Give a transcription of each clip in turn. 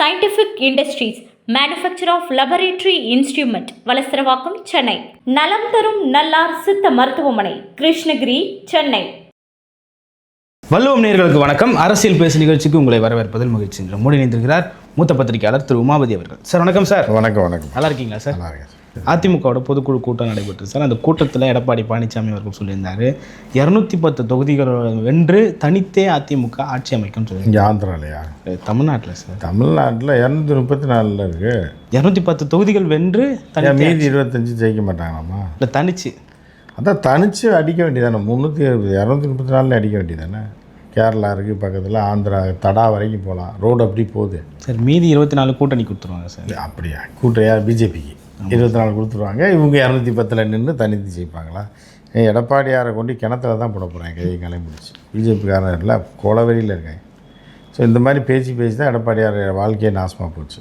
Scientific industries manufacture of laboratory instrument Valasaravakkam Chennai. நலம் தரும் நல்லார் சித்த மருத்துவமனை கிருஷ்ணகிரி சென்னை. வள்ளுவம் நேர்களுக்கு வணக்கம். அரசியல் பேசு நிகழ்ச்சிக்கு உங்களை வரவேற்பதில் மகிழ்ச்சி. மோடி இணைந்திருக்கிறார் மூத்த பத்திரிகையாளர் திரு உமாபதி அவர்கள். சார் வணக்கம் சார். வணக்கம் வணக்கம். நல்லா இருக்கீங்களா சார்? நல்லா இருக்கேன் அதிமுகவோட பொதுக்குழு கூட்டம் நடைபெற்று சார் அந்த கூட்டத்தில் எடப்பாடி பழனிசாமி அவர்கள் சொல்லியிருந்தாரு இரநூத்தி பத்து தொகுதிகள் வென்று தனித்தே அதிமுக ஆட்சி அமைக்கும் சொல்லி ஆந்திராலையா? தமிழ்நாட்டில் சார். தமிழ்நாட்டில் இரநூத்தி முப்பத்தி நாலில் இருக்கு. இரநூத்தி பத்து தொகுதிகள் வென்று மீதி இருபத்தஞ்சு ஜெயிக்க மாட்டாங்களாமா இல்லை தனிச்சு. அதான் தனிச்சு அடிக்க வேண்டியதானே? முந்நூற்றி இரநூத்தி முப்பத்தி நாலில் அடிக்க வேண்டியதானே? கேரளா இருக்குது பக்கத்தில் ஆந்திரா தடா வரைக்கும் போகலாம் ரோடு அப்படி போகுது. சார் மீதி இருபத்தி நாலு கூட்டணி கொடுத்துருவாங்க சார். அப்படியா? கூட்டையா பிஜேபிக்கு. இருபத்தி நாலு கொடுத்துருவாங்க. இவங்க இரநூத்தி பத்தில் நின்று தனித்து ஜெயிப்பாங்களா? எடப்பாடியாரை கொண்டு கிணத்துல தான் போட போகிறாங்க கை கலை முடிச்சு. பிஜேபிக்காரன் இல்லை கோலவெறியில் இருக்காங்க. ஸோ இந்த மாதிரி பேசி பேசி தான் எடப்பாடியார் வாழ்க்கையே நாசமாக போச்சு.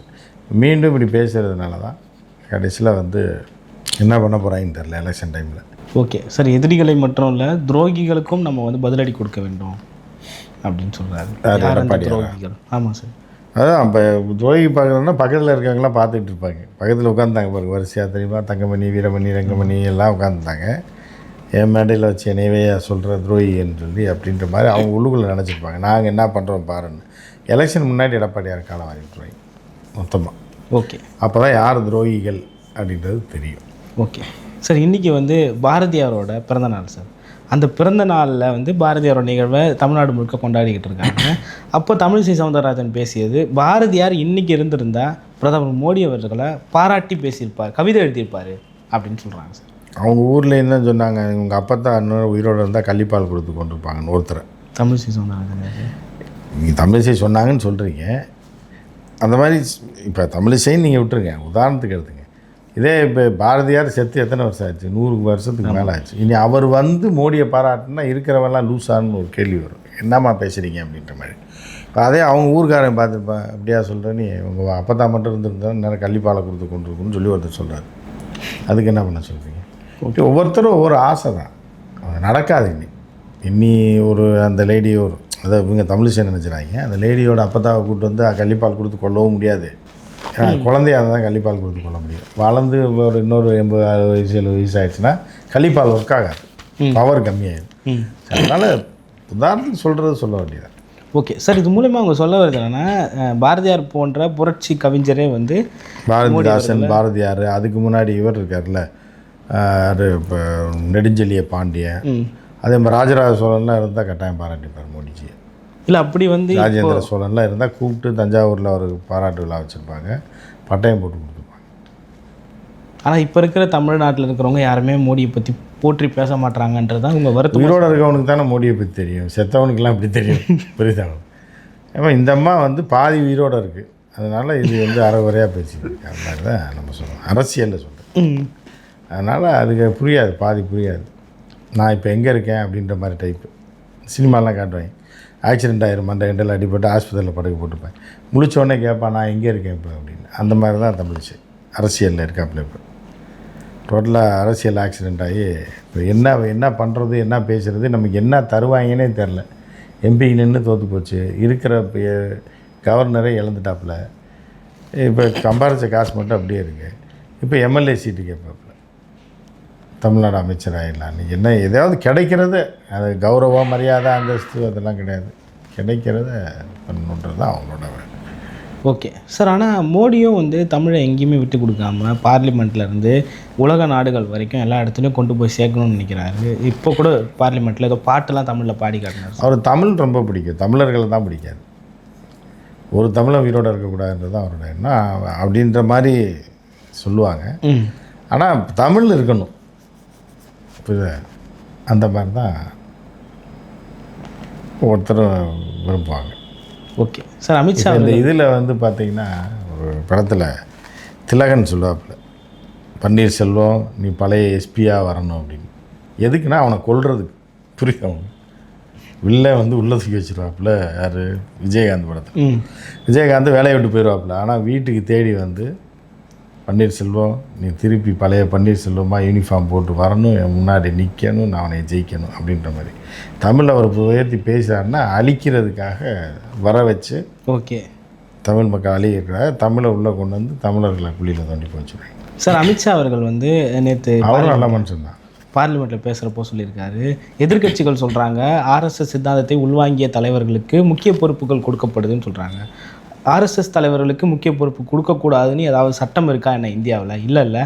மீண்டும் இப்படி பேசுகிறதுனால தான் கடைசியில் வந்து என்ன பண்ண போகிறாங்கன்னு தெரில எலெக்ஷன் டைமில் ஓகே சார் எதிரிகளை மட்டும் இல்லை துரோகிகளுக்கும் நம்ம வந்து பதிலடி கொடுக்க வேண்டும் அப்படின்னு சொல்கிறாரு? துரோகிகள்? ஆமாம் சார் அதான் இப்போ துரோகி பார்க்குறோன்னா பக்கத்தில் இருக்கவங்களாம் பார்த்துட்டு இருப்பாங்க. பக்கத்தில் உட்காந்துட்டாங்க பாருங்க. வரிசையாக தெரியுமா? தங்கமணி வீரமணி ரங்கமணி எல்லாம் உட்காந்துட்டாங்க என் மேடையில் வச்சு என்னையவே சொல்கிற துரோகின்னு சொல்லி அப்படின்ற மாதிரி அவங்க உள்ளுக்குள்ளே நினச்சிருப்பாங்க. நாங்கள் என்ன பண்ணுறோம் பாருன்னு. எலெக்ஷன் முன்னாடி எடப்பாடியார் காலம் துரோகி மொத்தமாக ஓகே. அப்போ தான் யார் துரோகிகள் அப்படின்றது தெரியும். ஓகே. சார் இன்றைக்கி வந்து பாரதியாரோட பிறந்த நாள் சார். அந்த பிறந்த நாளில் வந்து பாரதியாரோட நிகழ்வை தமிழ்நாடு முழுக்க கொண்டாடிக்கிட்டு இருக்காங்க. அப்போ தமிழிசை சவுந்தரராஜன் பேசியது பாரதியார் இன்னைக்கு இருந்திருந்தா பிரதமர் மோடி அவர்களை பாராட்டி பேசியிருப்பார் கவிதை எழுதியிருப்பார் அப்படின்னு சொல்கிறாங்க சார். அவங்க ஊர்லேயும் தான் சொன்னாங்க உங்கள் அப்பா இன்னொரு உயிரோடு இருந்தால் கள்ளிப்பால் கொடுத்து கொண்டிருப்பாங்கன்னு ஒருத்தரை. தமிழிசை சவுந்தரராஜன் நீங்கள் தமிழிசை சொன்னாங்கன்னு சொல்கிறீங்க அந்த மாதிரி இப்போ தமிழிசைன்னு நீங்கள் விட்டுருங்க. உதாரணத்துக்கு எடுத்துங்க. இதே இப்போ பாரதியார் செத்து எத்தனை வருஷம் ஆச்சு? நூறு வருஷத்துக்கு மேலே ஆச்சு. இனி அவர் வந்து மோடியை பாராட்டுனா இருக்கிறவெல்லாம் லூஸான்னு ஒரு கேள்வி வரும். என்னம்மா பேசுகிறீங்க அப்படின்ற மாதிரி. இப்போ அதே அவங்க ஊருக்காரன் பார்த்துருப்பேன் அப்படியா சொல்கிற நீ உங்கள் அப்பத்தா மட்டும் இருந்திருந்தா நேரம் கள்ளிப்பாலை கொடுத்து கொண்டிருக்குன்னு சொல்லி ஒருத்தர் சொல்கிறார் அதுக்கு என்ன பண்ண சொல்கிறீங்க ஓகே ஒவ்வொருத்தரும் ஒவ்வொரு ஆசை தான். அது நடக்காது இன்னி இன்னி ஒரு அந்த லேடி ஒரு அதை இவங்க தமிழிசை நினச்சிடாங்க அந்த லேடியோட அப்பத்தாவை கூப்பிட்டு வந்து கள்ளிப்பால் கொடுத்து கொள்ளவும் முடியாது. குழந்தையாக தான் கள்ளிப்பால் கொடுத்து கொள்ள முடியும். வளர்ந்து ஒரு இன்னொரு எண்பது அறுபது வயசு எழுபது வயசு ஆயிடுச்சுன்னா கள்ளிப்பால் ஒர்க் ஆகாது. பவர் கம்மியாயிடும் அதனால் உதாரணத்துக்கு சொல்கிறது சொல்ல வேண்டியது ஓகே. சார் இது மூலமாக அவங்க சொல்ல வருது என்னன்னா பாரதியார் போன்ற புரட்சி கவிஞரே வந்து பாரதிதாசன் பாரதியார் அதுக்கு முன்னாடி இவர் இருக்கார்ல அது இப்போ நெடுஞ்செழிய பாண்டியன். அதே மாதிரி ராஜராஜ சோழன்லாம் இருந்தால் கட்டாயம் பாராட்டிப்பார் மோடிஜி இல்லை அப்படி வந்து ராஜேந்திர சோழன்லாம் இருந்தால் கூப்பிட்டு தஞ்சாவூரில் அவருக்கு பாராட்டு விழா வச்சுருப்பாங்க. பட்டயம் போட்டு கொடுத்துருப்பாங்க. ஆனால் இப்போ இருக்கிற தமிழ்நாட்டில் இருக்கிறவங்க யாருமே மோடியை பற்றி போற்றி பேச மாட்டாங்கன்றது தான் உங்கள் வருத்தம் உயிரோட இருக்கவனுக்கு தானே மோடியை பற்றி தெரியும். செத்தவனுக்கெல்லாம் இப்படி தெரியும்? புரியுதா? ஏமா இந்த அம்மா வந்து பாதி உயிரோட இருக்குது அதனால் இது வந்து அறகுறையாக பேசிட்டு இருக்கு அந்த மாதிரி தான் நம்ம சொல்லுவோம் அரசியலில் சொல்கிறேன் அதனால் அதுக்கு புரியாது பாதி புரியாது. நான் இப்போ எங்கே இருக்கேன் அப்படின்ற மாதிரி டைப்பு சினிமாலாம் காட்டுவேன் ஆக்சிடென்ட் ஆயிரும் அந்த கண்டல் அடிபட்டு ஆஸ்பத்திரியில் படகு போட்டுப்பேன் முழிச்ச உடனே கேட்பான் நான் எங்கே இருக்கேன் இப்போ? அப்படின்னு. அந்த மாதிரி தான் தமிழ்ச்சி அரசியலில் இருக்காப்புல இப்போ. டோட்டலாக அரசியல் ஆக்சிடென்ட் ஆகி இப்போ என்ன என்ன பண்ணுறது என்ன பேசுகிறது நமக்கு என்ன தருவாங்கன்னே தெரில. எம்பி நின்று தோற்று போச்சு. இருக்கிற கவர்னரே இழந்துட்டாப்புல. இப்போ சம்பாரிச்ச காசு மட்டும் அப்படியே இருக்குது இப்போ எம்எல்ஏ சீட்டு கேட்பாப்புல. தமிழ்நாடு அமைச்சராகிடலான்னு என்ன எதாவது கிடைக்கிறது அது கௌரவம் மரியாதை அந்தஸ்து அதெல்லாம் கிடையாது. கிடைக்கிறத பண்ணணுன்றது தான் அவங்களோட வேலை. ஓகே. சார் ஆனால் மோடியும் வந்து தமிழை எங்கேயுமே விட்டு கொடுக்காம பார்லிமெண்ட்ல இருந்து உலக நாடுகள் வரைக்கும் எல்லா இடத்துலையும் கொண்டு போய் சேர்க்கணும்னு நினைக்கிறாரு. இப்போ கூட பார்லிமெண்ட்டில் ஏதோ பாட்டெல்லாம் தமிழில் பாடி காட்டினார். அவர் தமிழ் ரொம்ப பிடிக்கும். தமிழர்களை தான் பிடிக்காது. ஒரு தமிழன் உயிரோடு இருக்கக்கூடாதுன்றது தான் அவரோட எண்ணம். அப்படின்ற மாதிரி சொல்லுவாங்க. ஆனால் தமிழ் இருக்கணும். புரியுதா அந்த மாதிரி தான் ஒவ்வொருத்தரும் விரும்புவாங்க. ஓகே. சார் அமித்ஷா இந்த இதில் வந்து பார்த்தீங்கன்னா ஒரு படத்தில் திலகன் சொல்லுவாப்புல பன்னீர்செல்வம் நீ பழைய எஸ்பியாக வரணும் அப்படின்னு. எதுக்குன்னா அவனை கொல்றதுக்கு. புரியுது அவனுக்கு வில்ல வந்து உள்ள தூக்கி வச்சிருவாப்புல யார்? விஜயகாந்த் படத்தில். விஜயகாந்த் வேலையை விட்டு போயிடுவாப்புல. ஆனால் வீட்டுக்கு தேடி வந்து பன்னீர்செல்வம் நீ திருப்பி பழைய பன்னீர்செல்வமாக யூனிஃபார்ம் போட்டு வரணும் என் முன்னாடி நிற்கணும் நான் அவனை ஜெயிக்கணும் அப்படின்ற மாதிரி. தமிழ் அவர் உயர்த்தி பேசுகிறாருன்னா அழிக்கிறதுக்காக வர வச்சு ஓகே. தமிழ் மக்கள் அழியிருக்கிறார் தமிழை உள்ளே கொண்டு வந்து தமிழர்களை குழியில் தோண்டி போச்சுருவாங்க சார் அமித்ஷா அவர்கள் வந்து நேற்று அவரும் நல்ல மனுஷன் தான். பார்லிமெண்ட்டில் பேசுகிறப்போ சொல்லியிருக்காரு. எதிர்க்கட்சிகள் சொல்கிறாங்க ஆர்எஸ்எஸ் சித்தாந்தத்தை உள்வாங்கிய தலைவர்களுக்கு முக்கிய பொறுப்புகள் கொடுக்கப்படுதுன்னு சொல்கிறாங்க ஆர்எஸ்எஸ் தலைவர்களுக்கு முக்கிய பொறுப்பு கொடுக்கக்கூடாதுன்னு ஏதாவது சட்டம் இருக்கா என்ன இந்தியாவில்? இல்லை இல்லை.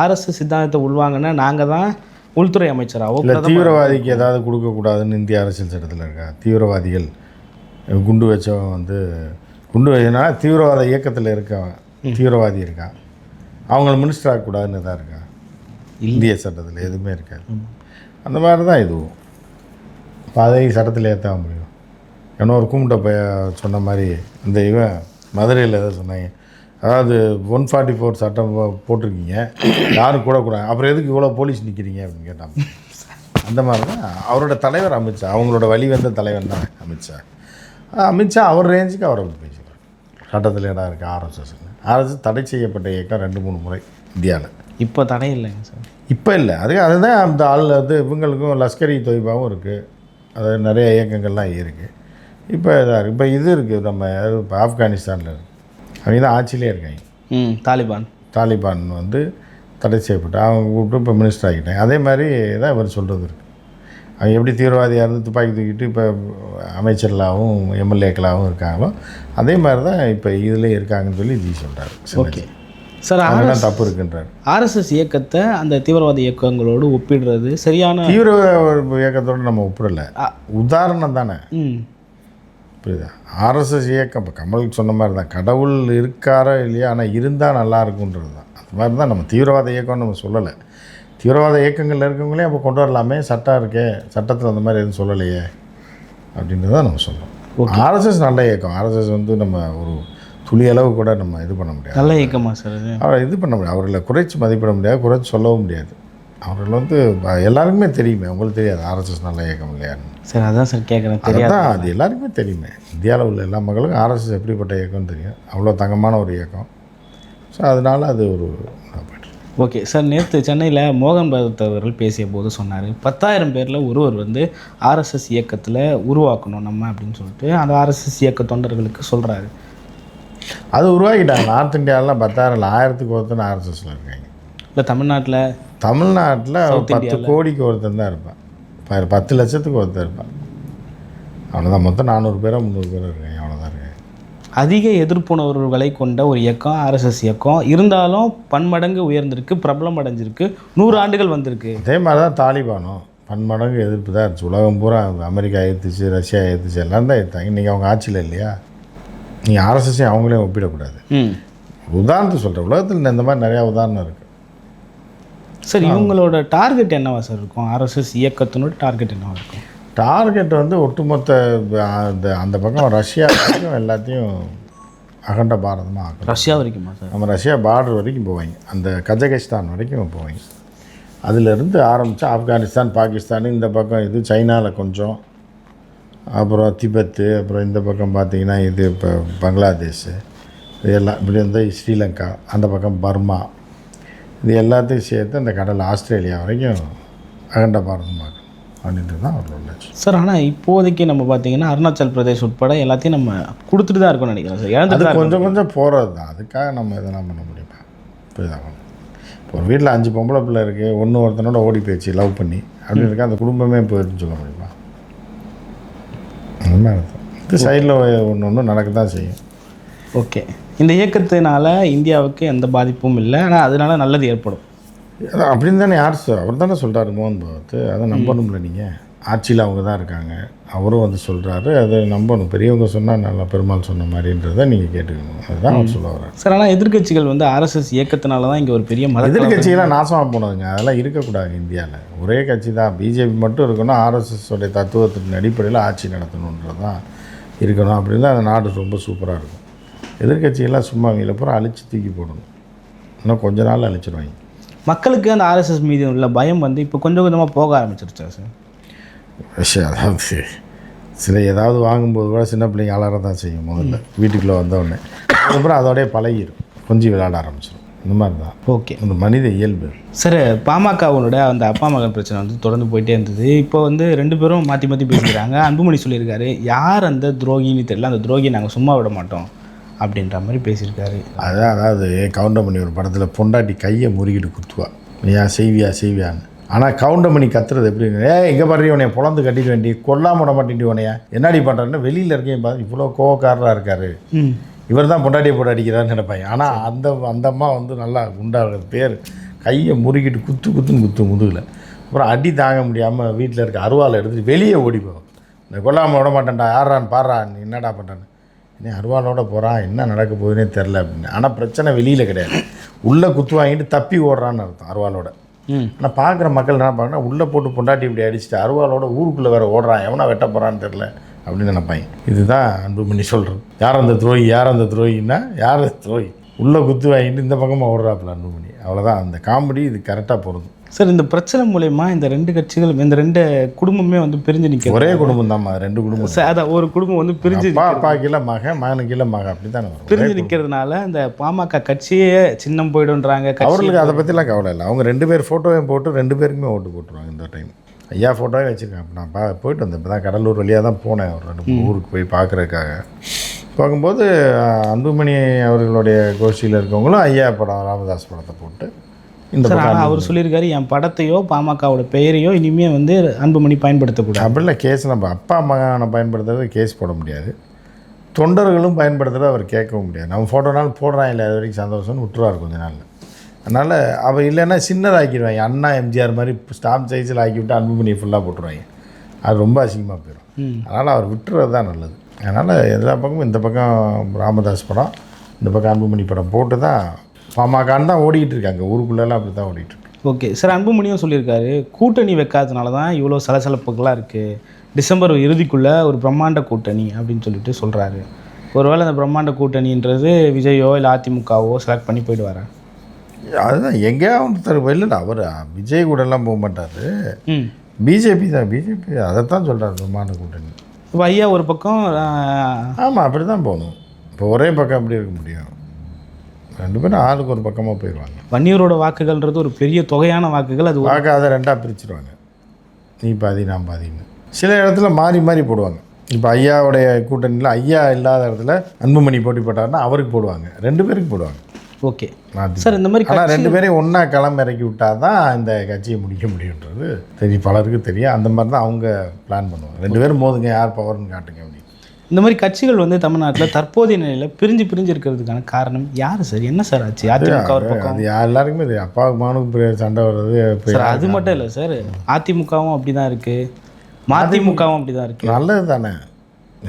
ஆர்எஸ்எஸ் சித்தாந்தத்தை உள்வாங்கினா நாங்கள் தான் உள்துறை அமைச்சராகவோ இல்லை தீவிரவாதிக்கு ஏதாவது கொடுக்கக்கூடாதுன்னு இந்திய அரசியல் சட்டத்தில் இருக்கா? தீவிரவாதிகள் குண்டு வச்சவன் வந்து குண்டு வச்சனா தீவிரவாத இயக்கத்தில் இருக்கவன் தீவிரவாதி இருக்கான் அவங்கள மினிஸ்டர் ஆகக்கூடாதுன்னு தான் இருக்கா? இந்திய சட்டத்தில் எதுவுமே இருக்காது. அந்த மாதிரி தான் இதுவும். இப்போ அதை சட்டத்தில் ஏற்ற முடியும்? ஏன்னா ஒரு கும்பிட்ட பைய சொன்ன மாதிரி இந்த இவன் மதுரையில் எதை சொன்னாங்க. அதாவது ஒன் ஃபார்ட்டி ஃபோர் சட்டம் போட்டிருக்கீங்க. யாரும் கூட கூடாது அப்புறம் எதுக்கு இவ்வளோ போலீஸ் நிற்கிறீங்க அப்படின்னு கேட்டாங்க. அந்த மாதிரி தான் அவரோட தலைவர் அமித்ஷா அவங்களோட வழி வந்த தலைவன் தான் அமித்ஷா. அமித்ஷா அவர் ரேஞ்சுக்கு அவரை வந்து பேசுகிறார் சட்டத்தில் இடம் இருக்குது ஆர்எஸ்எஸ்ன்னு ஆர்எஸ்எஸ் தடை செய்யப்பட்ட இயக்கம் ரெண்டு மூணு முறை இந்தியாவில் இப்போ தடை இல்லைங்க சார். இப்போ இல்லை. அது அதுதான் அந்த ஆள் வந்து இவங்களுக்கும் லஷ்கரி தொய்பாவும் இருக்குது அது நிறைய இயக்கங்கள்லாம் இருக்குது இப்போ இதாக இருக்குது இப்போ இது இருக்குது நம்ம இப்போ ஆப்கானிஸ்தானில் அவங்க தான் ஆட்சியிலே இருக்காங்க. ம் தாலிபான். தாலிபான் வந்து தடை செய்யப்பட்டு அவங்க கூப்பிட்டு இப்போ மினிஸ்டர் ஆகிட்டாங்க. அதே மாதிரி தான் இவர் சொல்கிறது இருக்குது அவங்க எப்படி தீவிரவாதியாக இருந்து துப்பாக்கி தூக்கிட்டு இப்போ அமைச்சர்களாகவும் எம்எல்ஏக்களாகவும் இருக்காங்களோ அதே மாதிரி தான் இப்போ இதில் இருக்காங்கன்னு சொல்லி ஜி சொல்கிறார் ஓகே. சார் அதெல்லாம் தப்பு இருக்குன்றார். ஆர்எஸ்எஸ் இயக்கத்தை அந்த தீவிரவாத இயக்கங்களோடு ஒப்பிடுறது சரியான தீவிர இயக்கத்தோடு நம்ம ஒப்பிடலை. உதாரணம் தானே. புரியுதா? ஆர்எஸ்எஸ் இயக்கம் இப்போ கமல் சொன்ன மாதிரி தான். கடவுள் இருக்காரா இல்லையா? ஆனால் இருந்தால் நல்லா இருக்குன்றது தான். அந்த மாதிரி தான் நம்ம தீவிரவாத இயக்கம்னு நம்ம சொல்லலை. தீவிரவாத இயக்கங்களில் இருக்கவங்களே அப்போ கொண்டு வரலாமே. சட்டம் இருக்கே சட்டத்தில் அந்த மாதிரி எதுவும் சொல்லலையே அப்படின்றத நம்ம சொல்கிறோம் ஆர்எஸ்எஸ் நல்ல இயக்கம். ஆர்எஸ்எஸ் வந்து நம்ம ஒரு துளி அளவு கூட நம்ம இது பண்ண முடியாது. நல்ல இயக்கமா சார் அவரை இது பண்ண முடியாது. அவர்களை குறைச்சி மதிப்பிட முடியாது குறைச்சி சொல்லவும் முடியாது. அவர்கள் வந்து எல்லாருக்குமே தெரியுமே. உங்களுக்கு தெரியாது ஆர்எஸ்எஸ் நல்ல இயக்கம் இல்லையான்னு. சார் அதான் சார் கேட்குறேன். தெரியாது. அது எல்லாருக்குமே தெரியுமே. இந்தியாவில் உள்ள எல்லா மக்களுக்கும் ஆர்எஸ்எஸ் எப்படிப்பட்ட இயக்கம்னு தெரியும். அவ்வளோ தங்கமான ஒரு இயக்கம். ஸோ அதனால அது ஒரு. ஓகே சார் நேற்று சென்னையில் மோகன் பகவத் அவர்கள் பேசிய போது சொன்னார் பத்தாயிரம் பேரில் ஒருவர் வந்து ஆர்எஸ்எஸ் இயக்கத்தில் உருவாக்கணும் நம்ம அப்படின்னு சொல்லிட்டு அந்த ஆர்எஸ்எஸ் இயக்க தொண்டர்களுக்கு சொல்கிறாரு அது உருவாக்கிட்டாங்க. நார்த் இந்தியாவிலாம் பத்தாயிரம் இல்லை ஆயிரத்துக்கு ஒருத்தன் ஆர்எஸ்எஸில் இருக்காங்க. இல்லை தமிழ்நாட்டில் தமிழ்நாட்டில் பத்து கோடிக்கு ஒருத்தன் தான் இருப்பான். பத்து லட்சத்துக்கு ஒருத்தன் இருப்பான். அவ்வளோதான் மொத்தம் நானூறு பேரோ முந்நூறு பேரோ இருக்காங்க அவ்வளோதான் இருக்காங்க அதிக எதிர்ப்புணர்வுகளை கொண்ட ஒரு இயக்கம் ஆர்எஸ்எஸ் இயக்கம். இருந்தாலும் பன்மடங்கு உயர்ந்திருக்கு பிரபலம் அடைஞ்சிருக்கு. நூறு ஆண்டுகள் வந்திருக்கு. அதே மாதிரி தான் தாலிபானும். பன்மடங்கு எதிர்ப்பு தான் இருந்துச்சு. உலகம் பூரா அமெரிக்கா எதிர்த்துச்சு ரஷ்யா எதிர்த்துச்சு எல்லாம் தான் எதிர்த்தாங்க. இன்றைக்கி அவங்க ஆட்சியில் இல்லையா? நீங்கள் ஆர்எஸ்எஸ்ஸையும் அவங்களே ஒப்பிடக்கூடாது. உதாரணத்துக்கு சொல்கிறேன் உலகத்தில் இந்த மாதிரி நிறையா உதாரணம் இருக்குது சார் இவங்களோட டார்கெட் என்னவா சார் இருக்கும்? ஆர்எஸ்எஸ் இயக்கத்தினோட டார்கெட் என்னவா இருக்கும்? டார்கெட் வந்து ஒட்டுமொத்த அந்த அந்த பக்கம் ரஷ்யா வரைக்கும் எல்லாத்தையும் அகண்ட பாரதமாக ஆக்கணும். ரஷ்யா வரைக்குமா சார்? நம்ம ரஷ்யா பார்டர் வரைக்கும் போவாங்க. அந்த கஜகஸ்தான் வரைக்கும் போவாங்க. அதிலிருந்து ஆரம்பித்து ஆப்கானிஸ்தான் பாகிஸ்தான் இந்த பக்கம் இது சைனாவில் கொஞ்சம். அப்புறம் திபெத்து அப்புறம் இந்த பக்கம் பார்த்தீங்கன்னா இது இப்போ பங்களாதேஷ் இது எல்லாம் இப்படி வந்து ஸ்ரீலங்கா அந்த பக்கம் பர்மா இது எல்லாத்தையும் சேர்த்து அந்த கடல் ஆஸ்திரேலியா வரைக்கும் அகண்ட பாரதம் பார்க்கணும் அப்படின்றது தான் அவரோட லட்சியம் சார் ஆனால் இப்போதைக்கு நம்ம பார்த்தீங்கன்னா அருணாச்சல் பிரதேஷ் உட்பட எல்லாத்தையும் நம்ம கொடுத்துட்டு தான் இருக்கோம்னு நினைக்கிறேன் சார். அது. கொஞ்சம் கொஞ்சம் போகிறது தான். அதுக்காக நம்ம இதெல்லாம் பண்ண முடியுமா? புரியுதா? இப்போ ஒரு வீட்டில் அஞ்சு பொம்பளை பிள்ளை இருக்குது ஒன்று ஒருத்தனோட ஓடி போயிடுச்சு லவ் பண்ணி. அப்படின்னு இருக்கா? அந்த குடும்பமே போயிடுன்னு சொல்ல முடியுமா? அந்த மாதிரி இது சைடில் ஒன்று ஒன்று நடக்க தான் செய்யும். ஓகே. இந்த இயக்கத்தினால இந்தியாவுக்கு எந்த பாதிப்பும் இல்லை. ஆனால் அதனால நல்லது ஏற்படும். அப்படின்னு தானே யார் அவர் தானே சொல்கிறாரு மோகன் பகவத். அதை நம்பணும்ல நீங்கள் ஆட்சியில் அவங்க தான் இருக்காங்க. அவரும் வந்து சொல்கிறாரு அதை நம்பணும். பெரியவங்க சொன்னால் நல்லா பெருமாள் சொன்ன மாதிரின்றதை நீங்கள் கேட்டுக்கணும். அதுதான் அவர் சொல்ல வர்றாரு. சார் ஆனால் எதிர்க்கட்சிகள் வந்து ஆர்எஸ்எஸ் இயக்கத்தினால தான் இங்கே ஒரு பெரிய மத எதிர்கட்சிகளாம் நாசமாக போனதுங்க. அதெல்லாம் இருக்கக்கூடாது இந்தியாவில் ஒரே கட்சி தான். பிஜேபி மட்டும் இருக்கணும். ஆர்எஸ்எஸ் உடைய தத்துவத்தின் அடிப்படையில் ஆட்சி நடத்தணுன்றது தான் இருக்கணும். அப்படின்னு தான் அந்த நாடு ரொம்ப சூப்பராக இருக்கும். எதிர்கட்சிகள்லாம் சும்மா அவங்கள பூரா அழிச்சு தூக்கி போடணும். இன்னும் கொஞ்ச நாள் அழிச்சிருவாங்க. மக்களுக்கு அந்த ஆர்எஸ்எஸ் மீது உள்ள பயம் வந்து இப்போ கொஞ்சம் கொஞ்சமாக போக ஆரம்பிச்சிருச்சா சார்? விஷயம் அதாவது சில ஏதாவது வாங்கும்போது கூட சின்ன பிள்ளைங்க அலற தான் செய்யும் முதல்ல. வீட்டுக்குள்ளே வந்தோடனே அதுக்கப்புறம் அதோடய பழகிடும் கொஞ்சம் விளையாட ஆரம்பிச்சிடும் இந்த மாதிரி தான். ஓகே. அந்த மனித இயல்பு. சார் பாமகவோட அந்த அப்பா மகன் பிரச்சனை வந்து தொடர்ந்து போயிட்டே இருந்தது. இப்போ வந்து ரெண்டு பேரும் மாற்றி மாற்றி பேசிக்கிறாங்க. அன்புமணி சொல்லியிருக்காரு யார் அந்த துரோகின்னு தெரியல. அந்த துரோகியை நாங்கள் சும்மா விட மாட்டோம். அப்படின்ற மாதிரி பேசியிருக்காரு. அதான் அதாவது கவுண்டமணி ஒரு படத்தில் பொண்டாட்டி கையை முறுகிட்டு குத்துவா. ஏன் செய்வியா செய்வியான்னு. ஆனால் கவுண்டமணி கத்துறது எப்படின்னு ஏ எங்கே பாரு உனைய பொழந்து கட்டிட்டு வேண்டி. கொல்லாம விட மாட்டேன்டி உனைய. என்னடி பண்ணுறேன்னு வெளியில் இருக்கேன் பார்த்து இவ்வளோ கோவக்காரராக இருக்காரு. இவர் தான் பொண்டாட்டியை போட்டு அடிக்கிறான்னு நினைப்பாங்க. ஆனால் அந்த அந்த அம்மா வந்து நல்லா குண்டாக பேர். கையை முறுக்கிட்டு குத்து குத்துன்னு குத்து முதுகில். அப்புறம் அடி தாங்க முடியாமல் வீட்டில் இருக்க அருவாளை எடுத்துட்டு வெளியே ஓடி போகும். இந்த கொல்லாமல் விட மாட்டேன்டா. யாரான்னு பாடுறா நீ என்னடா பண்ணுறான்னு நீ அருவாளோட போகிறான் என்ன நடக்க போகுதுன்னே தெரில அப்படின்னு. ஆனால் பிரச்சனை வெளியில் கிடையாது. உள்ளே குத்து வாங்கிட்டு தப்பி ஓடுறான்னு அர்த்தம் அருவாளோட. ஆனால் பார்க்குற மக்கள் என்ன பார்க்கணும் உள்ளே போட்டு பொண்டாட்டி இப்படி அடிச்சுட்டு அருவாளோட ஊருக்குள்ளே வேற ஓடுறான் எவனா வெட்ட போகிறான்னு தெரில அப்படின்னு நினைப்பாங்க. இதுதான் அன்புமணி சொல்கிறது யார் அந்த துரோகி யார் அந்த துரோகின்னா யார் துரோகி? உள்ளே குத்து வாங்கிட்டு இந்த பக்கமாக ஓடுறாப்புல அன்புமணி. அவ்வளோதான் அந்த காமெடி இது கரெக்டாக பொருந்தும் சார் இந்த பிரச்சனை மூலயமா இந்த ரெண்டு கட்சிகள் இந்த ரெண்டு குடும்பமே வந்து பிரிஞ்சு நிற்கிறது ஒரே குடும்பம் தான் ரெண்டு குடும்பம். சார் அதான் ஒரு குடும்பம் வந்து பிரிஞ்சு அப்பா கீழே மகன் மகனுக்கு கீழே மகன் அப்படி தானே பிரிஞ்சு நிற்கிறதுனால இந்த பாமக கட்சியே சின்னம் போயிடுன்றாங்க அவர்களுக்கு அதை பற்றிலாம் கவலை இல்லை. அவங்க ரெண்டு பேர் ஃபோட்டோவையும் போட்டு ரெண்டு பேருக்குமே ஓட்டு போட்டுருவாங்க இந்த டைம் ஐயா ஃபோட்டோவே வச்சுருக்கேன் நான் பா போயிட்டு வந்தேன். இப்போ தான் கடலூர் வழியாக தான் போனேன். ஒரு ரெண்டு மூணு ஊருக்கு போய் பார்க்குறதுக்காக பார்க்கும்போது அன்புமணி அவர்களுடைய கோஷ்டியில் இருக்கவங்களும் ஐயா படம் ராமதாஸ் படத்தை போட்டு இந்த ஆனால் அவர் சொல்லியிருக்காரு என் படத்தையோ பாமகவோட பெயரையோ இனிமே வந்து அன்புமணி பயன்படுத்தக்கூடாது. அப்படிலாம் கேஸ் நம்ம அப்பா மகனை பயன்படுத்துறது கேஸ் போட முடியாது. தொண்டர்களும் பயன்படுத்துகிறத அவர் கேட்கவும் முடியாது. நம்ம ஃபோட்டோனாலும் போடுறான் இல்லை அது வரைக்கும் சந்தோஷம்னு விட்டுருவார் கொஞ்ச நாளில். அதனால் அவர் இல்லைன்னா சின்னதாக்கிடுவாங்க. அண்ணா எம்ஜிஆர் மாதிரி ஸ்டாம்ப் சைஸில் ஆக்கி விட்டு அன்புமணியை ஃபுல்லாக போட்டுருவாங்க. அது ரொம்ப அசிங்கமாக போயிடும். அதனால் அவர் விட்டுறது தான் நல்லது. அதனால் எல்லா பக்கமும் இந்த பக்கம் ராமதாஸ் படம் இந்த பக்கம் அன்புமணி படம் போட்டு தான் பாமகான்னு தான் ஓடிக்கிட்டு இருக்காங்க ஊருக்குள்ளெல்லாம் அப்படி தான் ஓடிட்டு இருக்கு ஓகே சார் அன்புமணியும் சொல்லியிருக்காரு கூட்டணி வைக்காதனால தான் இவ்வளோ சலசலப்புகளாக இருக்குது டிசம்பர் இறுதிக்குள்ளே ஒரு பிரம்மாண்ட கூட்டணி அப்படின்னு சொல்லிட்டு சொல்கிறாரு ஒருவேளை அந்த பிரம்மாண்ட கூட்டணின்றது விஜயோ இல்லை அதிமுகவோ செலக்ட் பண்ணி போயிடுவாரா? அதுதான் எங்கேயா ஒருத்தர் வெளியில் அவர் விஜய் கூடலாம் போக மாட்டார். பிஜேபி தான் பிஜேபி அதைத்தான் சொல்கிறார் பிரம்மாண்ட கூட்டணி. இப்போ ஐயா ஒரு பக்கம் ஆமாம் அப்படி தான் போகணும். இப்போ ஒரே பக்கம் எப்படி இருக்க முடியும்? ரெண்டு பேரும் ஆளுக்கு ஒரு பக்கமாக போயிடுவாங்க. வன்னியரோட வாக்குகள்ன்றது ஒரு பெரிய தொகையான வாக்குகள் அது பார்க்க அதை ரெண்டாக பிரிச்சிருவாங்க. நீ பாதி நான் பாதின்னு. சில இடத்துல மாறி மாறி போடுவாங்க. இப்போ ஐயாவுடைய கூட்டணியில் ஐயா இல்லாத இடத்துல அன்புமணி போட்டி போட்டாருன்னா அவருக்கு போடுவாங்க. ரெண்டு பேருக்கு போடுவாங்க. ஓகே. சார் இந்த மாதிரி ஆனால் ரெண்டு பேரையும் ஒன்றா களம் இறக்கி விட்டால் தான் இந்த கட்சியை முடிக்க முடியுன்றது தெரியும் பலருக்கு தெரியும். அந்த மாதிரி தான் அவங்க பிளான் பண்ணுவாங்க. ரெண்டு பேரும் மோதுங்க யார் பவர்னு காட்டுங்க அப்படின்னு இந்த மாதிரி கட்சிகள் வந்து தமிழ்நாட்டில் தற்போதைய நிலையில் பிரிஞ்சு பிரிஞ்சு இருக்கிறதுக்கான காரணம் யார் சார்? என்ன சார் ஆச்சு? அதிமுக ஒரு பக்கம்? எல்லாருக்குமே தெரியும். அப்பாவுக்கு மகனுக்கு பெரிய சண்டை வர்றது சார் அது மட்டும் இல்லை சார். அதிமுகவும் அப்படி தான் இருக்குது மதிமுகவும் அப்படி தான் இருக்குது நல்லது தானே.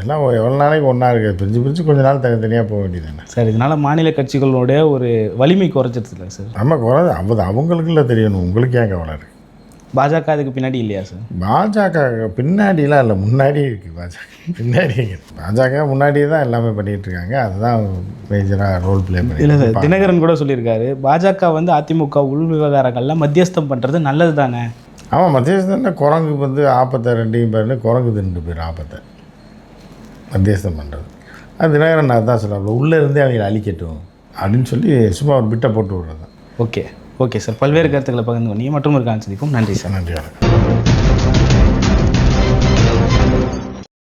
எல்லாம் எவ்வளோ நாளைக்கு ஒன்றா இருக்குது பிரிஞ்சு பிரிஞ்சு கொஞ்ச நாள் தனித்தனியாக போக வேண்டியது தானே சார் இதனால மாநில கட்சிகளோட ஒரு வலிமை குறைஞ்சிருச்சுல சார்? நம்ம குறை அவங்க அவங்களுக்குள்ள தெரியணும். உங்களுக்கு ஏன் கவலை இருக்கு? பாஜக அதுக்கு பின்னாடி இல்லையா சார் பாஜக பின்னாடிலாம் இல்லை முன்னாடி இருக்குது பாஜக. பின்னாடி பாஜக முன்னாடியே தான் எல்லாமே பண்ணிகிட்டு இருக்காங்க. அதுதான் மேஜராக ரோல் ப்ளே இல்லை பண்ணி சார் தினகரன் கூட சொல்லியிருக்காரு பாஜக வந்து அதிமுக உள் விவகாரங்களில் மத்தியஸ்தம் பண்ணுறது நல்லது தானே? ஆமாம் மத்தியஸ்தான் குரங்கு வந்து ஆப்பத்தை ரெண்டையும் பாருன்னு குரங்கு தின்ட்டு போயிடும் ஆப்பத்தை மத்தியஸ்தம் பண்ணுறது அது தினகரன் அதான் சொல்ல உள்ளே இருந்தே அவங்களை அழிக்கட்டும் அப்படின்னு சொல்லி சும்மா ஒரு பிட்டை போட்டு விடுறது தான் ஓகே ஓகே சார். பல்வேறு கருத்துக்களை பகிர்ந்து பண்ணி மற்றும் ஒரு காட்சி நன்றி சார். நன்றி வணக்கம்.